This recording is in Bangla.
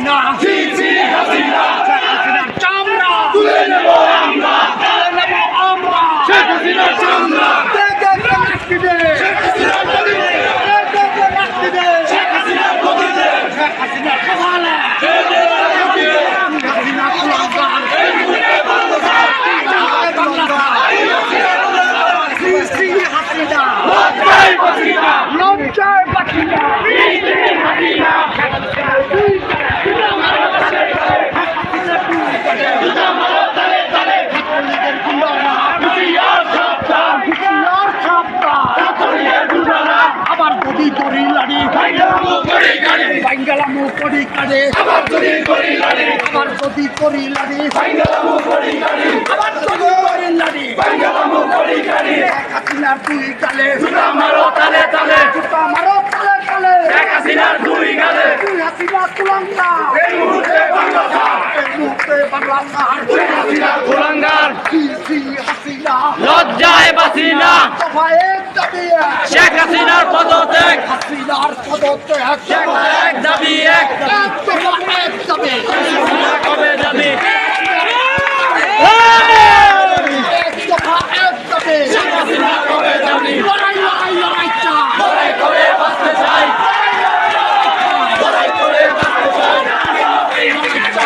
হাসিনা ছি ছি হাসিনা শেখ হাসিনার চামড়া তুলে নেব আমরা তুলে নেব আমরা শেখ হাসিনার চামড়া দে, দে, দে, লাঠি দে। শেখ হাসিনার গদি দে দে, দে, দে, লাঠি দে। শেখ হাসিনার গদি দে শেখ হাসিনার কপালে। দে দে গদি দে শেখ হাসিনা কুলাঙ্গার। এই মুহূর্তে বাংলাদেশ জয় বাংলা। শ্রী শ্রী হাসিনা লজ্জায় হাসিনা লজ্জায় বাসিনা হাসিনা তালে তালে ছাত্রলীগের গুন্ডারা হুশিয়ার সাবধান হুশিয়ার সাবধান ছাত্রলীগের গুন্ডারা আবার গদি করি লাড়ি বাইগামু করি গাড়ি বাঙ্গালামু করি কাজে আবার যদি করি গাড়ি আবার গদি করি লাড়ি বাইগামু করি গাড়ি আবার গদি করি লাড়ি বাইগামু করি শেখ হাসিনার দুই গালে জুতা মারো তালে তালে। জুতা মারো তালে তালে। শেখ হাসিনার দুই গালে। দুই হাসিনা কুলাঙ্গা এই মুহূর্তে বাংলাদেশ এই মুহূর্তে হাসিনা লজ্জায় বাসি না। দফা এক দাবি এক শেখ হাসিনার পদত্যাগ বাংলার সদস্য এক দাবি। এক দাবি কবে যাবে এক দফা এক দাবি। লড়াই লড়াই লড়াই চা।